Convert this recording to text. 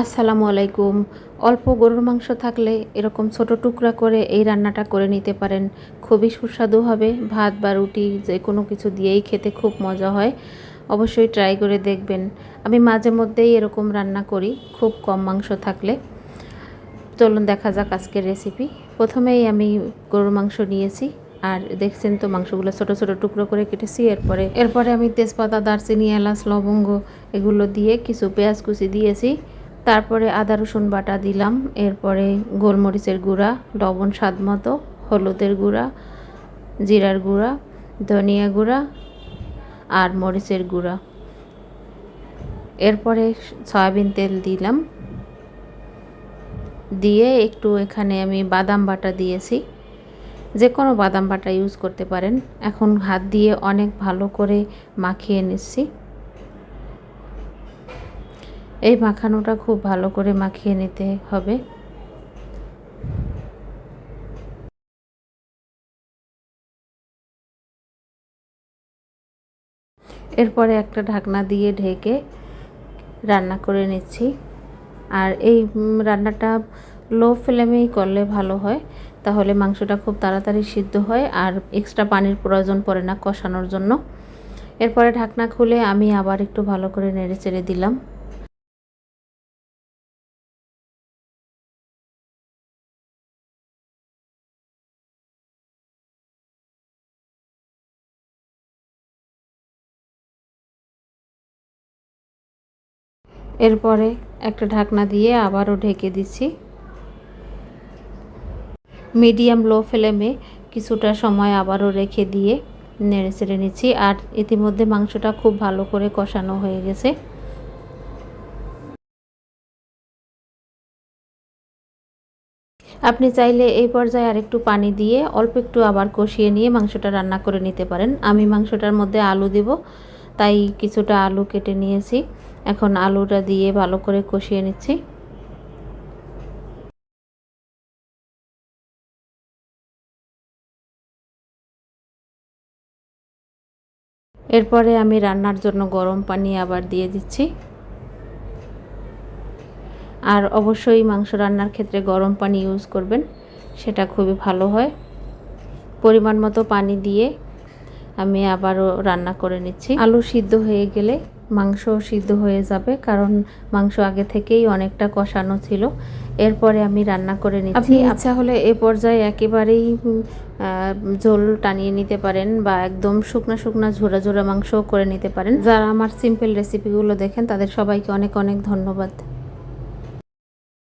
আসসালামু আলাইকুম। অল্প গরুর মাংস থাকলে এরকম ছোট টুকরা করে এই রান্নাটা করে নিতে পারেন। খুবই সুস্বাদু হবে। ভাত বা রুটি যে কোনো কিছু দিয়েই খেতে খুব মজা হয়। অবশ্যই ট্রাই করে দেখবেন। আমি মাঝে মধ্যেই এরকম রান্না করি, খুব কম মাংস থাকলে। চলুন দেখা যাক আজকের রেসিপি প্রথমেই আমি গরুর মাংস নিয়েছি আর দেখছেন তো মাংসগুলো ছোট ছোট টুকরো করে কেটেছি। এরপরে এরপরে আমি তেজপাতা, দারচিনি, এলাচ, লবঙ্গ এগুলো দিয়ে কিছু পেঁয়াজ কুচি দিয়েছি। তারপরে আদা, রসুন বাটা দিলাম। এরপরে গোলমরিচের গুঁড়া, লবণ, স্বাদ মতো, হলুদের গুঁড়া, জিরার গুঁড়া, ধনিয়া গুঁড়া আর মরিচের গুঁড়া। এরপরে সয়াবিন তেল দিলাম। দিয়ে একটু এখানে আমি বাদাম বাটা দিয়েছি। যে কোনো বাদাম বাটা ইউজ করতে পারেন। এখন হাত দিয়ে অনেক ভালো করে মাখিয়ে নিচ্ছি। এই মাখানোটা খুব ভালো করে মাখিয়ে নিতে হবে। এরপরে একটা ঢাকনা দিয়ে ঢেকে রান্না করে নিচ্ছি। আর এই রান্নাটা লো ফ্লেমেই করলে ভালো হয়, তাহলে মাংসটা খুব তাড়াতাড়ি সিদ্ধ হয় আর এক্সট্রা পানির প্রয়োজন পড়ে না কষানোর জন্য। এরপরে ঢাকনা খুলে আমি আবার একটু ভালো করে নেড়ে চেড়ে দিলাম। এরপরে একটা ঢাকনা দিয়ে আবারও ঢেকে দিচ্ছি। মিডিয়াম লো ফ্লেমে কিছুটা সময় আবারও রেখে দিয়ে নেড়ে চেড়ে নিচ্ছি আর ইতিমধ্যে মাংসটা খুব ভালো করে কষানো হয়ে গেছে। আপনি চাইলে এই পর্যায়ে আরেকটু পানি দিয়ে অল্প একটু আবার কষিয়ে নিয়ে মাংসটা রান্না করে নিতে পারেন। আমি মাংসটার মধ্যে আলু দিব, তাই কিছুটা আলু কেটে নিয়েছি। এখন আলুটা দিয়ে ভালো করে কষিয়ে নিচ্ছি। এরপরে আমি রান্নার জন্য গরম পানি আবার দিয়ে দিচ্ছি। আর অবশ্যই মাংস রান্নার ক্ষেত্রে গরম পানি ইউজ করবেন, সেটা খুবই ভালো হয়। পরিমাণ মতো পানি দিয়ে আমি আবারও রান্না করে নিচ্ছি। আলু সিদ্ধ হয়ে গেলে মাংস সিদ্ধ হয়ে যাবে, কারণ মাংস আগে থেকেই অনেকটা কষানো ছিল। এরপরে আমি রান্না করে নিচ্ছি। আপনি ইচ্ছা হলে এ পর্যায়ে একেবারেই ঝোল টানিয়ে নিতে পারেন বা একদম শুকনো শুকনো ঝোড়া ঝোড়া মাংসও করে নিতে পারেন। যারা আমার সিম্পল রেসিপিগুলো দেখেন, তাদের সবাইকে অনেক অনেক ধন্যবাদ।